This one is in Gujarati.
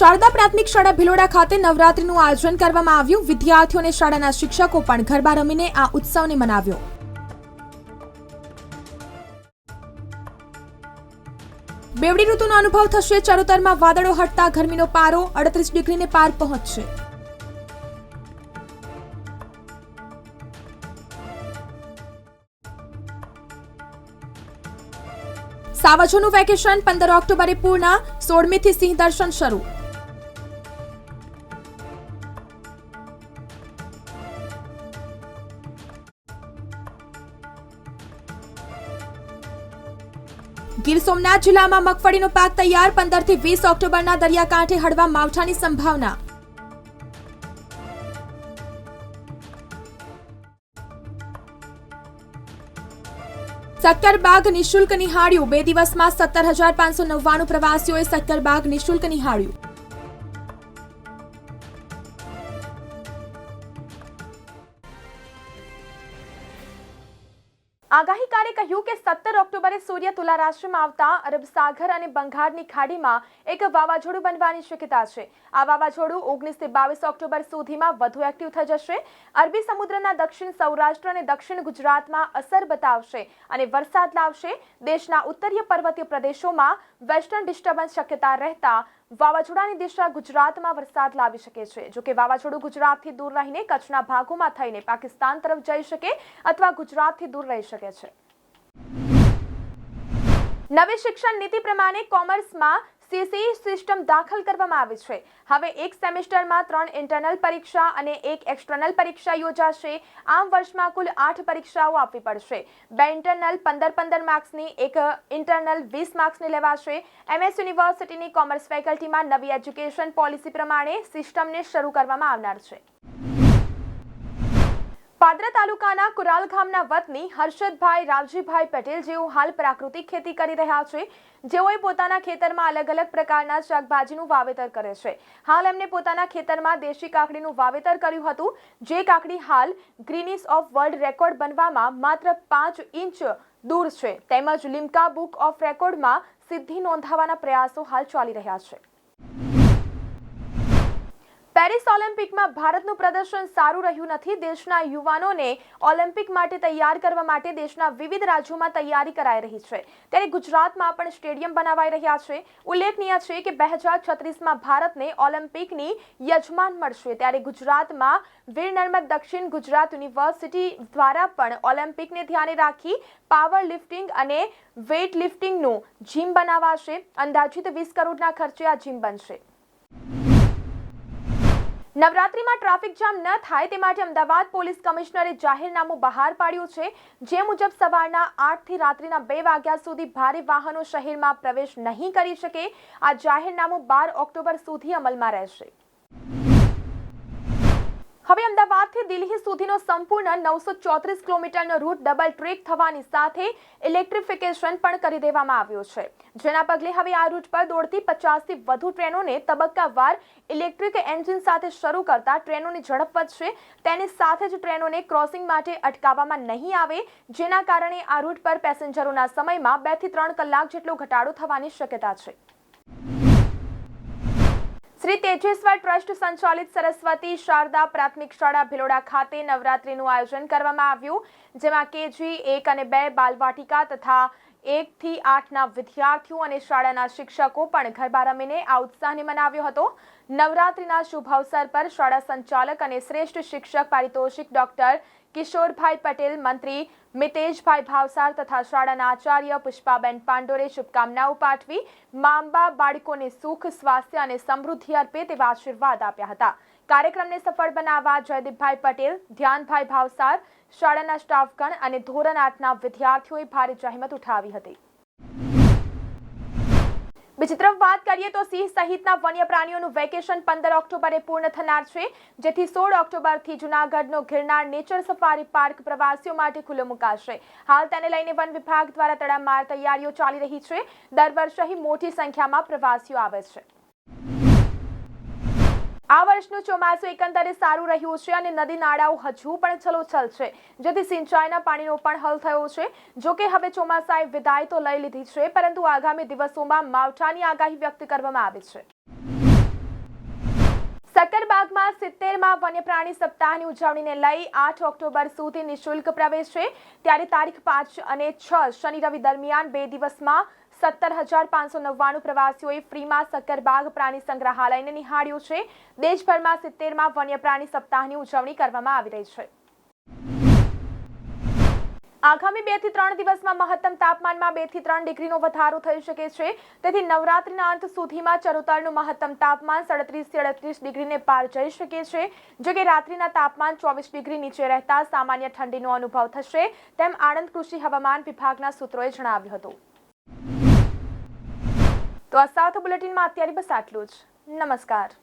શારદા પ્રાથમિક શાળા ભિલોડા ખાતે નવરાત્રીનું આયોજન કરવામાં આવ્યું. વિદ્યાર્થીઓ અને શાળાના શિક્ષકો પણ ગરબા રમીને આ ઉત્સવને મનાવ્યો. બેવડી ઋતુનો અનુભવ થશે. ચરોતરમાં વાદળો હટતા ગરમીનો પારો અડત્રીસ ડિગ્રીને પાર પહોંચશે. સાવજોનું વેકેશન પંદર ઓક્ટોબરે પૂર્ણ. સોળમીથી સિંહ દર્શન શરૂ. ગીર સોમનાથ જિલ્લામાં મગફળીનો પાક તૈયાર પંદરથી વીસ ઓક્ટોબરના દરિયાકાંઠે હળવા માવઠાની સંભાવના. સક્કરબાગ નિશુલ્ક નિહાળ્યું. બે દિવસમાં સત્તર હજાર પાંચસો નવ્વાણું પ્રવાસીઓએ સક્કરબાગ નિશુલ્ક નિહાળ્યું. આગાહીકારે કહ્યું કે સત્તર ઓક્ટોબરે સૂર્ય તુલા રાશિમાં આવતા અરબ સાગર અને બંગાળની ખાડીમાં એક વાવાઝોડું બનવાની શક્યતા છે. આ વાવાઝોડું ઓગણીસથી બાવીસ ઓક્ટોબર સુધીમાં વધુ એક્ટિવ થઈ જશે. અરબી સમુદ્રના દક્ષિણ સૌરાષ્ટ્ર અને દક્ષિણ ગુજરાતમાં અસર બતાવશે અને વરસાદ લાવશે. દેશના ઉત્તરીય પર્વતીય પ્રદેશોમાં વેસ્ટર્ન ડિસ્ટર્બન્સ શક્યતા રહેતા વાવાઝોડાની દિશા ગુજરાતમાં વરસાદ લાવી શકે છે. જો કે વાવાઝોડું ગુજરાતથી દૂર રહીને કચ્છના ભાગોમાં થઈને પાકિસ્તાન તરફ જઈ શકે અથવા ગુજરાતથી દૂર રહી શકે છે. નવી શિક્ષણ નીતિ પ્રમાણે કોમર્સમાં સીસી સિસ્ટમ દાખલ કરવામાં આવી છે. હવે એક સેમેસ્ટરમાં ત્રણ ઇન્ટરનલ પરીક્ષા અને એક એક્સટર્નલ પરીક્ષા યોજાશે. આમ વર્ષમાં કુલ આઠ પરીક્ષાઓ આપવી પડશે. બે ઇન્ટરનલ પંદર પંદર માર્ક્સની, એક ઇન્ટરનલ વીસ માર્ક્સની લેવાશે. એમએસ યુનિવર્સિટીની કોમર્સ ફેકલ્ટીમાં નવી એજ્યુકેશન પોલિસી પ્રમાણે સિસ્ટમને શરૂ કરવામાં આવનાર છે. પાદરા તાલુકાના કુરાલ ગામના વતની હર્ષદભાઈ રાવજીભાઈ પટેલ જેઓ હાલ પ્રાકૃતિક ખેતી કરી રહ્યા છે, જેઓએ પોતાના ખેતરમાં અલગ અલગ પ્રકારના શાકભાજીનું વાવેતર કરે છે. હાલ એમને પોતાના ખેતરમાં દેશી કાકડીનું વાવેતર કર્યું હતું, જે કાકડી હાલ ગ્રીનિસ ઓફ વર્લ્ડ રેકોર્ડ બનવામાં માત્ર પાંચ ઇંચ દૂર છે. તેમજ લિમ્કા બુક ઓફ રેકોર્ડમાં સિદ્ધિ નોંધાવવાના પ્રયાસો હાલ ચાલી રહ્યા છે. પેરિસ ઓલિમ્પિકમાં ભારતનું પ્રદર્શન સારું રહ્યું નથી. દેશના યુવાનોને ઓલિમ્પિક માટે તૈયાર કરવા માટે દેશના વિવિધ રાજ્યોમાં તૈયારી કરાઈ રહી છે. ત્યારે ગુજરાતમાં પણ સ્ટેડિયમ બનાવાઈ રહ્યા છે. ઉલ્લેખનીય છે કે બે હજાર છત્રીસમાં ભારતને ઓલિમ્પિકની યજમાન મળશે. ત્યારે ગુજરાતમાં વીર નર્મદ દક્ષિણ ગુજરાત યુનિવર્સિટી દ્વારા પણ ઓલિમ્પિકને ધ્યાને રાખી પાવર લિફ્ટિંગ અને વેઇટ લિફ્ટિંગનું જીમ બનાવાશે. અંદાજિત વીસ કરોડના ખર્ચે આ જીમ બનશે. નવરાત્રીમાં ટ્રાફિક જામ ન થાય તે માટે અમદાવાદ પોલીસ કમિશનરે જાહેરનામું બહાર પાડ્યું છે, જે મુજબ સવારના આઠથી રાત્રિના બે વાગ્યા સુધી ભારે વાહનો શહેરમાં પ્રવેશ નહીં કરી શકે. આ જાહેરનામું બાર ઓક્ટોબર સુધી અમલમાં રહેશે. હવે અમદાવાદથી દિલ્હી સુધીનો સંપૂર્ણ નવસો ચોત્રીસ કિલોમીટરનો રૂટ ડબલ ટ્રેક થવાની સાથે ઇલેક્ટ્રિફિકેશન પણ કરી દેવામાં આવ્યો છે. જેના પગલે હવે આ રૂટ પર દોડતી પચાસથી વધુ ટ્રેનોને તબક્કાવાર ઇલેક્ટ્રિક એન્જિન સાથે શરૂ કરતા ટ્રેનોની ઝડપ વધશે. તેની સાથે જ ટ્રેનોને ક્રોસિંગ માટે અટકાવવામાં નહીં આવે, જેના કારણે આ રૂટ પર પેસેન્જરોના સમયમાં બેથી ત્રણ કલાક જેટલો ઘટાડો થવાની શક્યતા છે. શ્રી તેજેશ્વર ટ્રસ્ટ સંચાલિત સરસ્વતી શારદા પ્રાથમિક શાળા ભિલોડા ખાતે નવરાત્રીનું આયોજન કરવામાં આવ્યું, જેમાં કેજી એક અને બે બાલવાટિકા તથા એક થી આઠના વિદ્યાર્થીઓ અને શાળાના શિક્ષકો પણ ગરબા રમીને આ ઉત્સાહને મનાવ્યો હતો. નવરાત્રીના શુભ અવસર પર શાળા સંચાલક અને શ્રેષ્ઠ શિક્ષક પારિતોષિક ડોક્ટર કિશોરભાઈ પટેલ, મંત્રી મિતેશભાઈ ભાવસાર તથા શાળાના આચાર્ય પુષ્પાબેન પાંડોરે શુભકામનાઓ પાઠવી માંબા બાળકોને સુખ, સ્વાસ્થ્ય અને સમૃદ્ધિ અર્પે તેવા આશીર્વાદ આપ્યા હતા. કાર્યક્રમને સફળ બનાવવા જયદીપભાઈ પટેલ, ધ્યાનભાઈ ભાવસાર, શાળાના સ્ટાફગણ અને ધોરણ આઠના વિદ્યાર્થીઓએ ભારે જહેમત ઉઠાવી હતી. બીજી તરફ વાત કરીએ તો સિંહ સહિતના વન્ય પ્રાણીઓનું વેકેશન પંદર ઓક્ટોબરે પૂર્ણ થનાર છે, જેથી સોળ ઓક્ટોબરથી જૂનાગઢનો ગિરનાર નેચર સફારી પાર્ક પ્રવાસીઓ માટે ખુલ્લો મુકાશે. હાલ તેને લઈને વન વિભાગ દ્વારા તડામાર તૈયારીઓ ચાલી રહી છે. દર વર્ષે અહીં મોટી સંખ્યામાં પ્રવાસીઓ આવે છે. આ વર્ષનું ચોમાસું એકંદરે સારું રહ્યું છે અને નદી નાળાઓ હજુ પણ છલોછલ છે. જેથી સિંચાઈના પાણીનો પણ હલ થયો છે. જો કે હવે ચોમાસાએ વિદાય તો લઈ લીધી છે, પરંતુ આગામી દિવસોમાં માવઠાની આગાહી વ્યક્ત કરવામાં આવી છે. સક્કરબાગમાં સિત્તેરમાં વન્યપ્રાણી સપ્તાહની ઉજવણીને લઈ આઠ ઓક્ટોબર સુધી નિઃશુલ્ક પ્રવેશ છે. ત્યારે તારીખ પાંચ અને છ શનિ રવિ દરમિયાન બે દિવસમાં સત્તર હજાર પાંચસો નવ્વાણું પ્રવાસીઓએ ફ્રીમાં સક્કરબાગ પ્રાણી સંગ્રહાલયને નિહાળ્યું છે. દેશભરમાં સિત્તેરમાં વન્યપ્રાણી સપ્તાહની ઉજવણી કરવામાં આવી રહી છે. આગામી બેથી ત્રણ દિવસમાં મહત્તમ તાપમાનમાં બેથી ત્રણ ડિગ્રીનો વધારો થઈ શકે છે. તેથી નવરાત્રીના અંત સુધીમાં ચરોતરનું મહત્તમ તાપમાન સડત્રીસથી અડત્રીસ ડિગ્રીને પાર જઈ શકે છે. જો કે રાત્રિના તાપમાન ચોવીસ ડિગ્રી નીચે રહેતા સામાન્ય ઠંડીનો અનુભવ થશે, તેમ આણંદ કૃષિ હવામાન વિભાગના સૂત્રોએ જણાવ્યું હતું. તો આ સાઉથ બુલેટિનમાં અત્યારે બસ આટલું જ. નમસ્કાર.